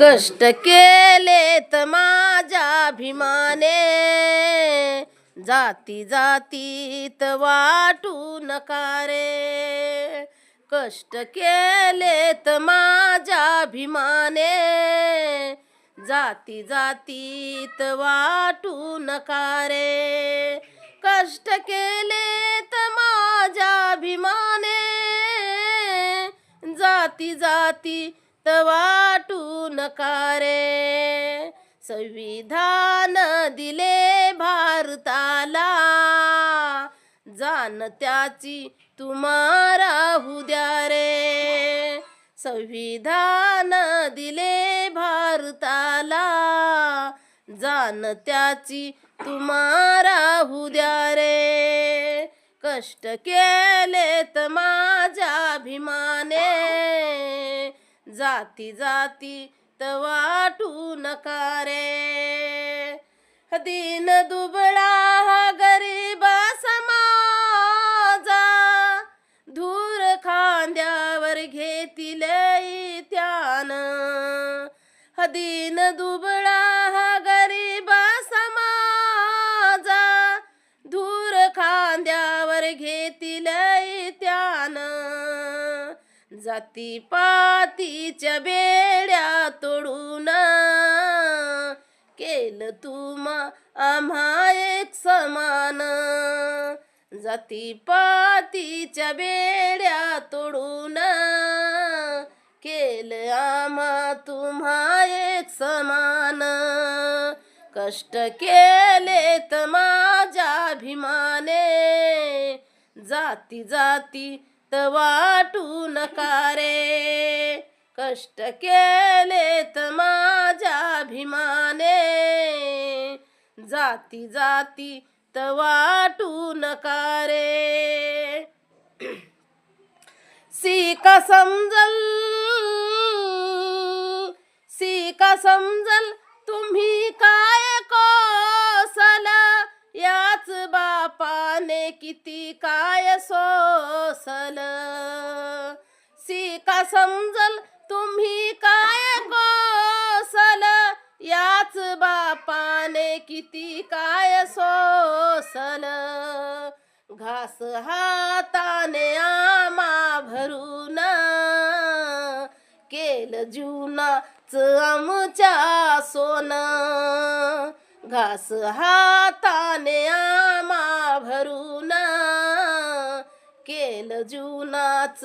कष्ट केलेत माझ्या भीमाने जाती जातीत वाटू नका रे. कष्ट केलेत माझ्या भीमाने जाती जातीत वाटू नका रे. कष्ट केलेत माझ्या भीमाने जाती जाती वाटू नका रे संविधान दिले भारताला. जाण त्याची तुम्हाला द्या रे. संविधान दिले भारताला. जाण त्याची राहू द्या रे. कष्ट केले तम जाती जाती वाटू नका रे दिन दुबळा हा गरीबा समाजा. धूर खांद्यावर घेतील त्यान. हदीन दुबळा जाती पातीच्या बेड्या तोडून. केलं तुमा आम्हा एक समान. जाती पातीच्या बेड्या तोडून. केलं आम्हा तुम्हा एक समान. कष्ट केलेत माझ्या अभिमाने. जाती जाती वाटू नका रे? कष्ट केलेत माझ्या भीमाने जाती जाती त वाटू नका रे? सीका समजल सीका समजल तुम्ही काय कोसल? याच बापाने किती बापाने किती काय सोसल घास हाताने आमा भरून केल जीवनाच आमच्या सोन. घास हाताने आमा भरून केल जीवनाच